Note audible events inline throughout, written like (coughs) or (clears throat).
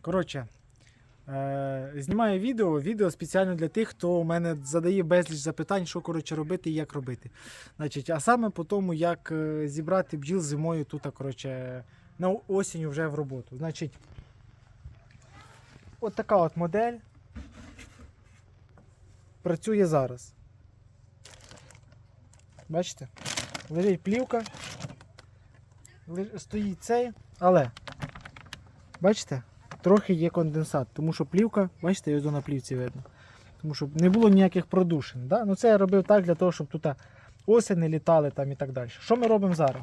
Коротше, е, знімаю відео. Відео спеціально для тих, хто у мене задає безліч запитань, що коротше робити і як робити. Значить, а саме по тому, як е, зібрати бджіл зимою тут, коротше, на осінь вже в роботу. Значить, от така от модель працює зараз. Бачите? Лежить плівка, стоїть цей, але. Бачите? Трохи є конденсат, тому що плівка, бачите, його на плівці видно. Тому що не було ніяких продушин. Да? Ну це я робив так для того, щоб тут оси не літали там і так далі. Що ми робимо зараз?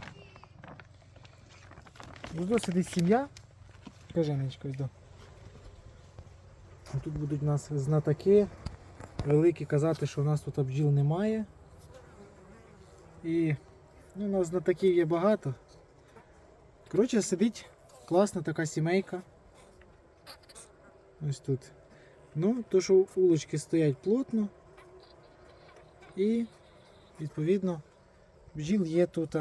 Ось сидить сім'я. Кажи, Нечка, ось до. Тут будуть у нас знатоки великі казати, що у нас тут бджіл немає. І ну, у нас знатоків є багато. Коротше, сидить класна така сімейка. Ось тут. Ну, то, що улочки стоять плотно. І, відповідно, бджіл є тут.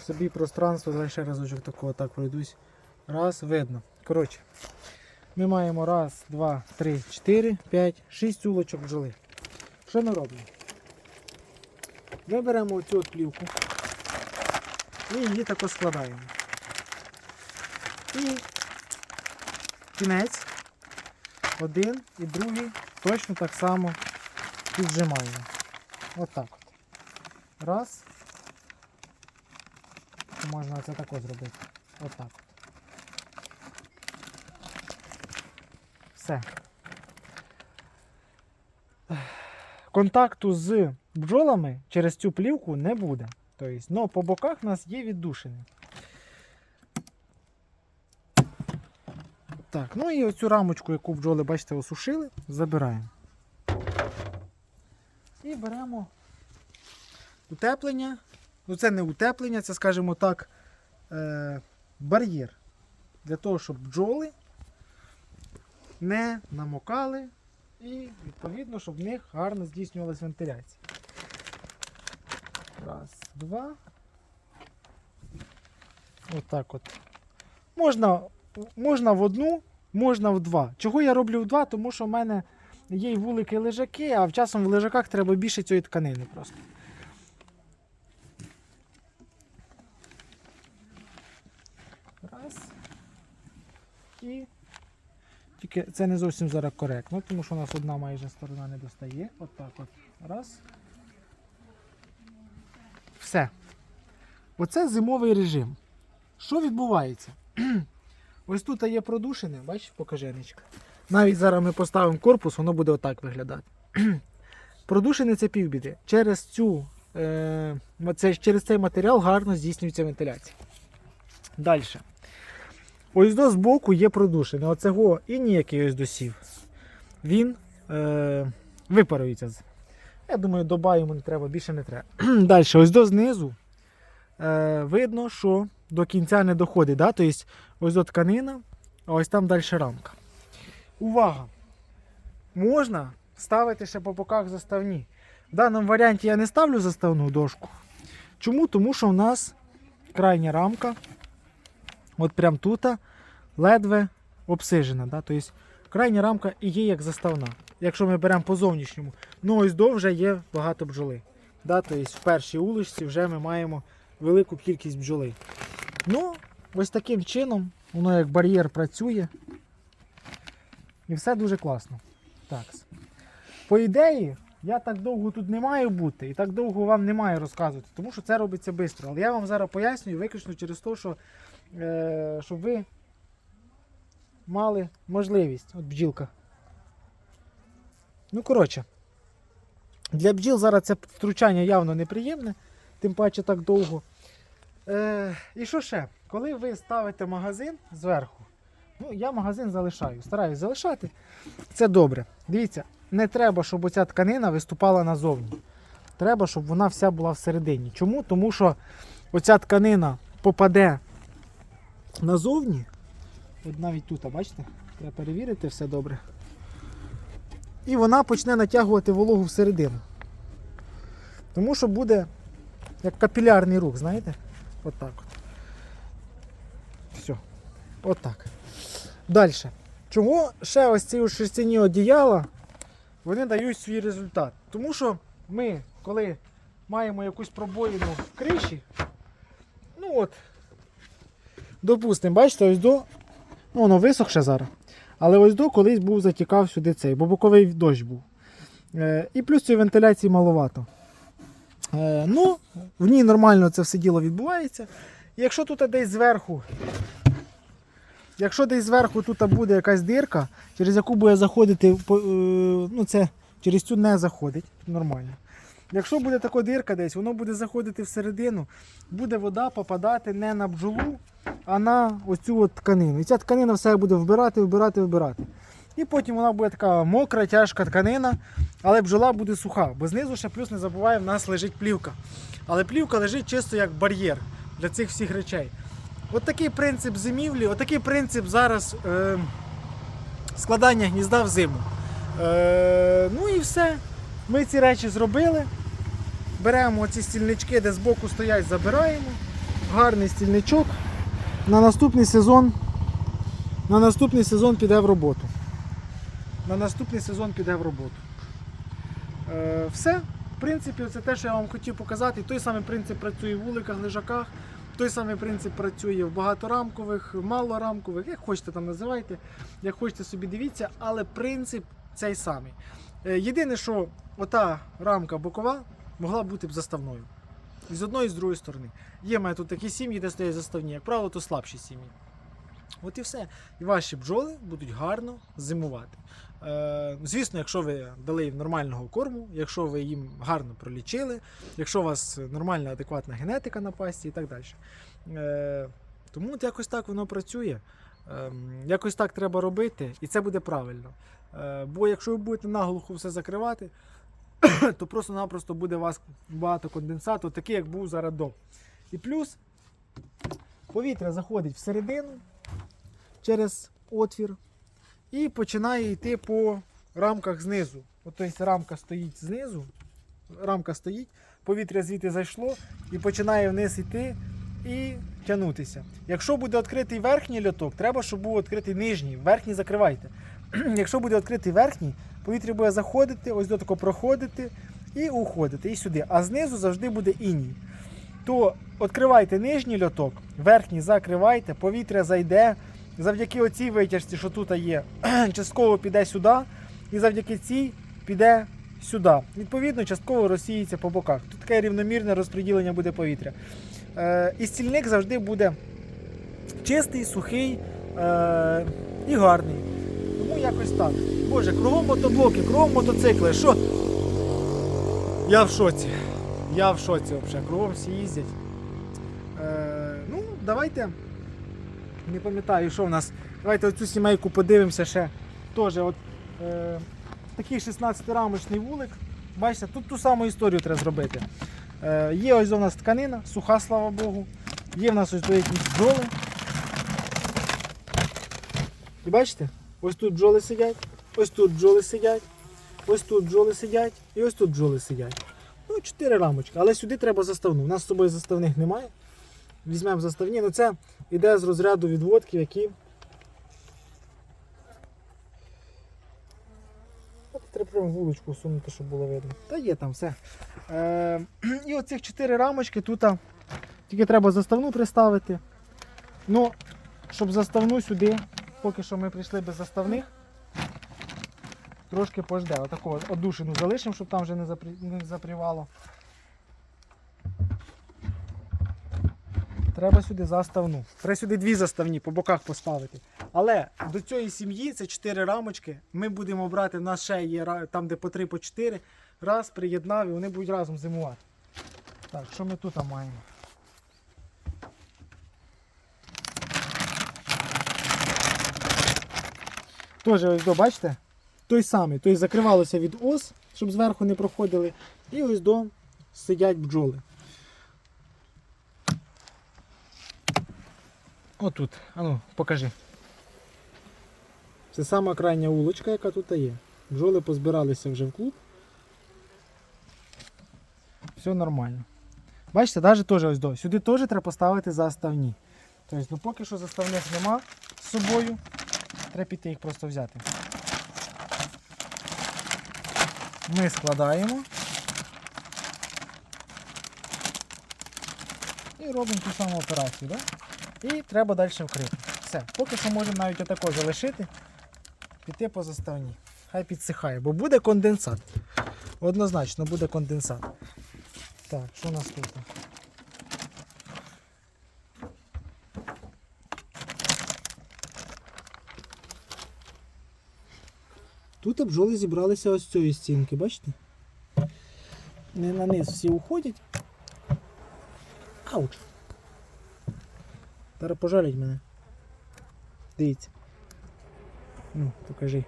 Собі пространство, давай ще разочок такого так пройдусь. Раз, видно. Коротше, ми маємо раз, два, три, чотири, п'ять, шість улочок бджоли. Що ми робимо? Ми беремо оцю плівку і її тако складаємо. І кінець, один і другий точно так само піджимаємо. Отак. от. Раз. Можна це тако зробити. Отак. от. Все. Контакту з бджолами через цю плівку не буде. Тобто, ну, по боках у нас є віддушини. Так, ну і оцю рамочку, яку бджоли, бачите, осушили, забираємо. І беремо утеплення. Ну, це не утеплення, це, скажімо так, е, бар'єр. Для того, щоб бджоли не намокали і, відповідно, щоб в них гарно здійснювалася вентиляція. Раз, два. Отак от. Можна, можна в одну, можна в два. Чого я роблю в два? Тому що в мене є й вулики лежаки, а часом в лежаках треба більше цієї тканини просто. Раз. І. Тільки це не зовсім зараз коректно, тому що у нас одна майже сторона не достає. Отак от. Раз. Все. Оце зимовий режим. Що відбувається? (clears throat) Ось тут є продушини, бачиш, покаженечка. Навіть зараз ми поставимо корпус, воно буде отак виглядати. (clears throat) Продушини це півбіди. Через, цю, е, це, через цей матеріал гарно здійснюється вентиляція. Далі. Ось до збоку є продушини. Оцего і ніякий ось досів. Він е, випарується. Я думаю, доба йому не треба, більше не треба. (clears throat) Далі, ось до знизу е, видно, що до кінця не доходить. Да? Тобто, ось до тканина, а ось там далі рамка. Увага! Можна ставити ще по боках заставні. В даному варіанті я не ставлю заставну дошку. Чому? Тому що у нас крайня рамка, от прям тут, ледве обсижена. Да? Тобто, крайня рамка і є як заставна. Якщо ми беремо по зовнішньому, ну ось до вже є багато бджоли. Да? Тобто, в першій уличці вже ми маємо велику кількість бджоли. Ну, ось таким чином воно як бар'єр працює. І все дуже класно. Так. По ідеї, я так довго тут не маю бути і так довго вам не маю розказувати, тому що це робиться швидко. Але я вам зараз пояснюю виключно через те, що, е, щоб ви мали можливість. От бджілка. Ну, коротше, для бджіл зараз це втручання явно неприємне, тим паче так довго. Е, і що ще? Коли ви ставите магазин зверху, ну я магазин залишаю, стараюсь залишати. Це добре. Дивіться, не треба, щоб оця тканина виступала назовні. Треба, щоб вона вся була всередині. Чому? Тому що оця тканина попаде назовні. От навіть тут, бачите, треба перевірити все добре. І вона почне натягувати вологу всередину. Тому що буде як капілярний рух, знаєте? Отак от. Все. Отак. Далі. Чому ще ось ці шерстяні одіяла вони дають свій результат? Тому що ми, коли маємо якусь пробоїну в криші, ну от, допустимо, бачите, ось до, ну воно висохше зараз. Але ось до колись був затікав сюди цей, бо боковий дощ був. Е, і плюс цієї вентиляції маловато. Е, ну, в ній нормально це все діло відбувається. Якщо тут десь зверху, якщо десь зверху тут буде якась дирка, через яку буде заходити, е, ну це через цю не заходить, нормально. Якщо буде така дирка десь, воно буде заходити всередину, буде вода попадати не на бджолу, а на оцю от тканину. І ця тканина все буде вбирати, вбирати, вбирати. І потім вона буде така мокра, тяжка тканина, але бджола буде суха. Бо знизу ще плюс не забуваємо, в нас лежить плівка. Але плівка лежить чисто як бар'єр для цих всіх речей. От такий принцип зимівлі, от принцип зараз е, складання гнізда в зиму. Е, ну і все. Ми ці речі зробили. Беремо ці стільнички, де збоку стоять, забираємо. Гарний стільничок. На наступний сезон, на наступний сезон піде в роботу. На наступний сезон піде в роботу. Е, все. В принципі, це те, що я вам хотів показати. Той самий принцип працює в вуликах, лежаках. Той самий принцип працює в багаторамкових, малорамкових, як хочете там називайте, як хочете собі дивіться, але принцип цей самий. Е, Єдине, що ота рамка бокова могла бути б заставною. І з одної, і з другої сторони. Є в мене тут такі сім'ї, де стоять заставні, як правило, то слабші сім'ї. От і все. І ваші бджоли будуть гарно зимувати. Е, звісно, якщо ви дали їм нормального корму, якщо ви їм гарно пролічили, якщо у вас нормальна, адекватна генетика на пасті і так далі. Е, тому от якось так воно працює. Е, якось так треба робити, і це буде правильно. Е, бо якщо ви будете наглухо все закривати, (coughs) то просто-напросто буде у вас багато конденсату, такий, як був зараз до. І плюс повітря заходить всередину через отвір і починає йти по рамках знизу. От, рамка стоїть знизу, рамка стоїть, повітря звідти зайшло і починає вниз йти і тягнутися. Якщо буде відкритий верхній льоток, треба, щоб був відкритий нижній. Верхній закривайте. (clears throat) Якщо буде відкритий верхній, повітря буде заходити, ось до тако проходити і уходити, і сюди. А знизу завжди буде іній. То відкривайте нижній льоток, верхній закривайте, повітря зайде. Завдяки оцій витяжці, що тут є, (clears throat) частково піде сюди, і завдяки цій піде сюди. Відповідно, частково розсіється по боках. Тут таке рівномірне розподілення буде повітря. Е, і стільник завжди буде чистий, сухий е, і гарний. Тому якось так. Боже, кругом мотоблоки, кругом мотоцикли. Що? Я в шоці. Я в шоці взагалі. Кругом всі їздять. Е, ну, давайте. Не пам'ятаю, що в нас. Давайте оцю сімейку подивимося ще. Теж от, е, такий 16-рамочний вулик. Бачите, тут ту саму історію треба зробити. Е, є ось у нас тканина, суха, слава Богу. Є в нас ось тут якісь бджоли. І бачите, ось тут бджоли сидять, ось тут бджоли сидять, ось тут бджоли сидять і ось тут бджоли сидять. Ну, чотири рамочки, але сюди треба заставну. У нас з собою заставних немає. Візьмемо заставні, ну це йде з розряду відводків, які. Треба прямо вуличку сунути, щоб було видно. Та є там все. Е, і оцих чотири рамочки тут тільки треба заставну приставити. Ну, щоб заставну сюди, поки що ми прийшли без заставних. Трошки пожде. Отаку одушину залишимо, щоб там вже не запрівало. Треба сюди заставну. Треба сюди дві заставні по боках поставити. Але до цієї сім'ї це чотири рамочки. Ми будемо брати, в нас ще є там, де по три, по чотири. Раз, приєднав і вони будуть разом зимувати. Так, що ми тут маємо? Теж ось до, бачите? Той самий. Тобто закривалося від ос, щоб зверху не проходили. І ось до сидять бджоли. Отут. Ану, покажи. Це сама крайня вулочка, яка тут є. Бджоли позбиралися вже в клуб. Все нормально. Бачите, навіть теж ось до. Сюди теж треба поставити заставні. Тобто, ну поки що заставних нема. з собою. Треба піти їх просто взяти. Ми складаємо. І робимо ту саму операцію. Да? І треба далі вкрити. Все. Поки що можемо навіть отако залишити, піти по заставні. Хай підсихає, бо буде конденсат. Однозначно буде конденсат. Так, що у нас тут? Тут бджоли зібралися ось цієї стінки, бачите? Не на низ всі уходять. Ауч. Зараз пожалять мене. Дивіться. Ну, покажи.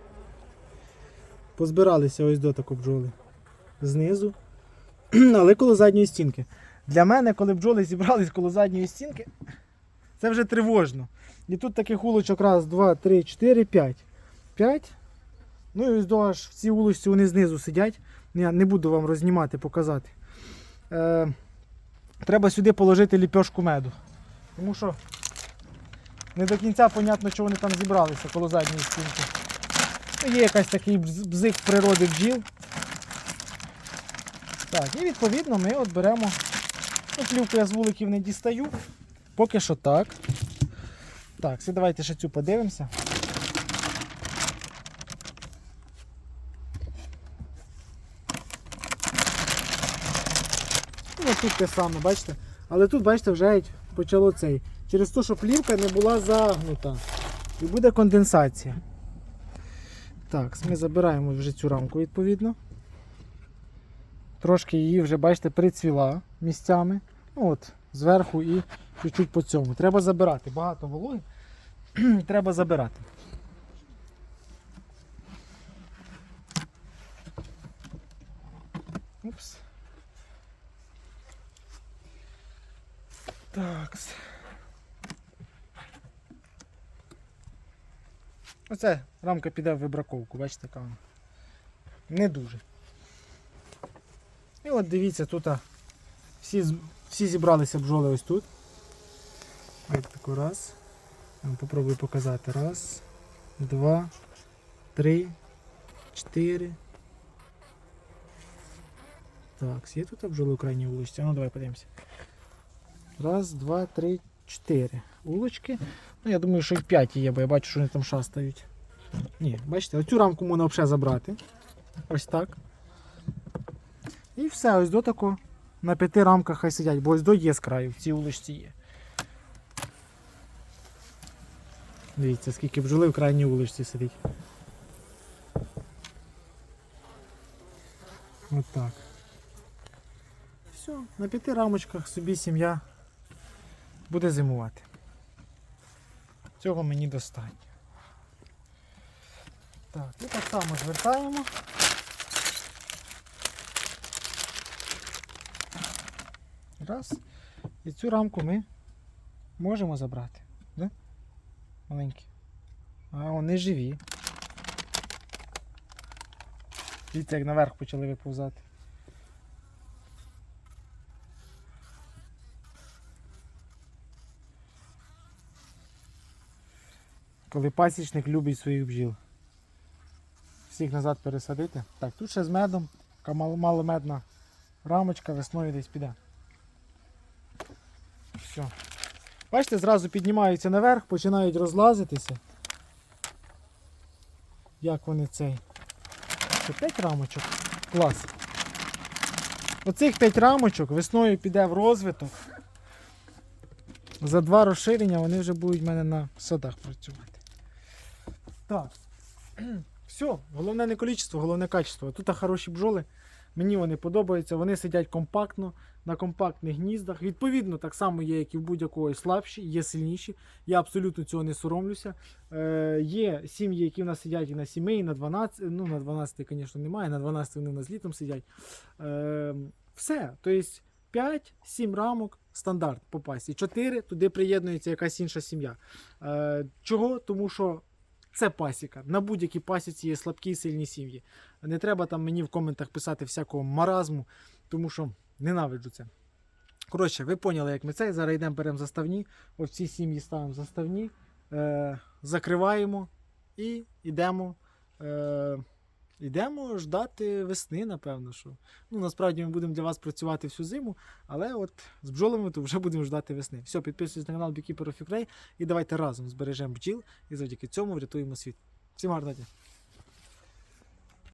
Позбиралися ось до тако бджоли. Знизу. (clears throat) Але коло задньої стінки. Для мене, коли бджоли зібрались коло задньої стінки, це вже тривожно. І тут таких улочок раз, два, три, чотири, п'ять. П'ять. Ну і ось до аж в цій улочці вони знизу сидять. Я не буду вам рознімати, показати. Е, треба сюди положити ліпьошку меду. Тому що не до кінця понятно, що вони там зібралися коло задньої стінки. Ну, є якась такий бзик природи бджіл. Так, і відповідно ми от беремо. Ну, плівку я з вуликів не дістаю. Поки що так. Так, все, давайте ще цю подивимося. Ну, тут те саме, бачите? Але тут, бачите, вже почало цей. Через те, що плівка не була загнута. І буде конденсація. Так, ми забираємо вже цю рамку відповідно. Трошки її вже, бачите, прицвіла місцями. Ну от, зверху і чуть-чуть по цьому. Треба забирати. Багато вологи. (clears throat) Треба забирати. Упс. Так. Оце рамка піде в вибраковку, бачите, яка вона. Не дуже. І от дивіться, тут всі, всі зібралися бджоли ось тут. Ось таку раз. Попробую показати. Раз, два, три, чотири. Так, є тут бджоли у крайній вулиці? Ну давай подивимося. Раз, два, три, чотири. Улочки. Ну, я думаю, що і п'ять є, бо я бачу, що вони там шастають. Ні, бачите, оцю рамку можна взагалі забрати. Ось так. І все, ось до тако. На п'яти рамках хай сидять, бо ось до є з краю, в цій улочці є. Дивіться, скільки бджоли в крайній улочці сидить. От так. Все, на п'яти рамочках собі сім'я буде зимувати. Цього мені достатньо. Так, і так само звертаємо. Раз. І цю рамку ми можемо забрати. Да? Маленькі. А вони живі. Дивіться, як наверх почали виповзати. Коли пасічник любить своїх бджіл. Всіх назад пересадити. Так, тут ще з медом, така маломедна рамочка весною десь піде. Все. Бачите, зразу піднімаються наверх, починають розлазитися. Як вони цей. Це 5 рамочок. Клас. Оцих 5 рамочок весною піде в розвиток. За два розширення вони вже будуть в мене на садах працювати. Так. Все, головне не кількість, головне качество. Тут хороші бджоли. Мені вони подобаються, вони сидять компактно на компактних гніздах. Відповідно, так само є, як і в будь-якої слабші, є сильніші. Я абсолютно цього не соромлюся. Е, є сім'ї, які в нас сидять і на 7, і на 12. Ну, на 12, звісно, немає, на 12 вони в нас літом сидять. Е, все. Тобто 5-7 рамок стандарт по пасі. 4 туди приєднується якась інша сім'я. Е, чого? Тому що це пасіка. На будь-якій пасіці є слабкі і сильні сім'ї. Не треба там мені в коментах писати всякого маразму, тому що ненавиджу це. Коротше, ви поняли, як ми це. Зараз йдемо беремо заставні. Ось ці сім'ї ставимо заставні. Е, закриваємо і йдемо. Е, Йдемо ждати весни, напевно. що. Ну, насправді ми будемо для вас працювати всю зиму, але от з бджолами то вже будемо ждати весни. Все, підписуйтесь на канал Beekeeper of Ukraine і давайте разом збережемо бджіл і завдяки цьому врятуємо світ. Всім гарного дня!